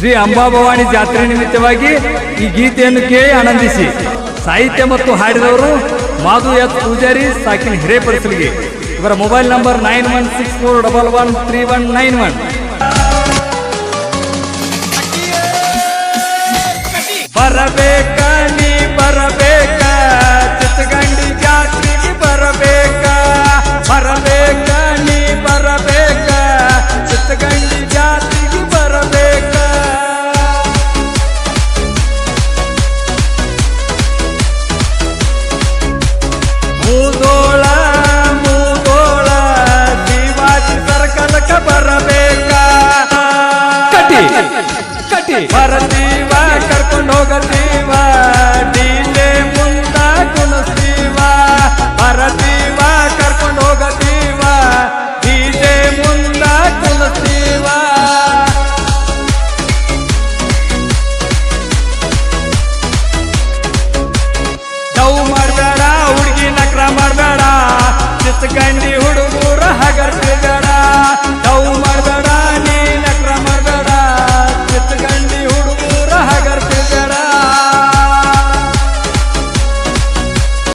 ಶ್ರೀ ಅಂಬಾಭವಾನಿ ಜಾತ್ರೆ ನಿಮಿತ್ತವಾಗಿ ಈ ಗೀತೆಯನ್ನು ಕೇಳಿ ಆನಂದಿಸಿ. ಸಾಹಿತ್ಯ ಮತ್ತು ಹಾಡಿದವರು ಮಾಧು ಎಸ್ ಪೂಜಾರಿ ಸಾಕಿನ ಹಿರೇಪಡಿಸಲಿಗೆ ಇವರ mobile number nine one six four double one three one nine one. ಬರಬೇಕ ಮೂದೋಳ ಮೂದೋಳ ಶಿವಾಜಿ ಸರ್ಕಲ್ಕ ಬರಬೇಕ? ಕಟಿ ಕಟಿ ಬರತೀವ ಕರ್ಕೊಂಡು ಹೋಗತೀವ? Gandhi.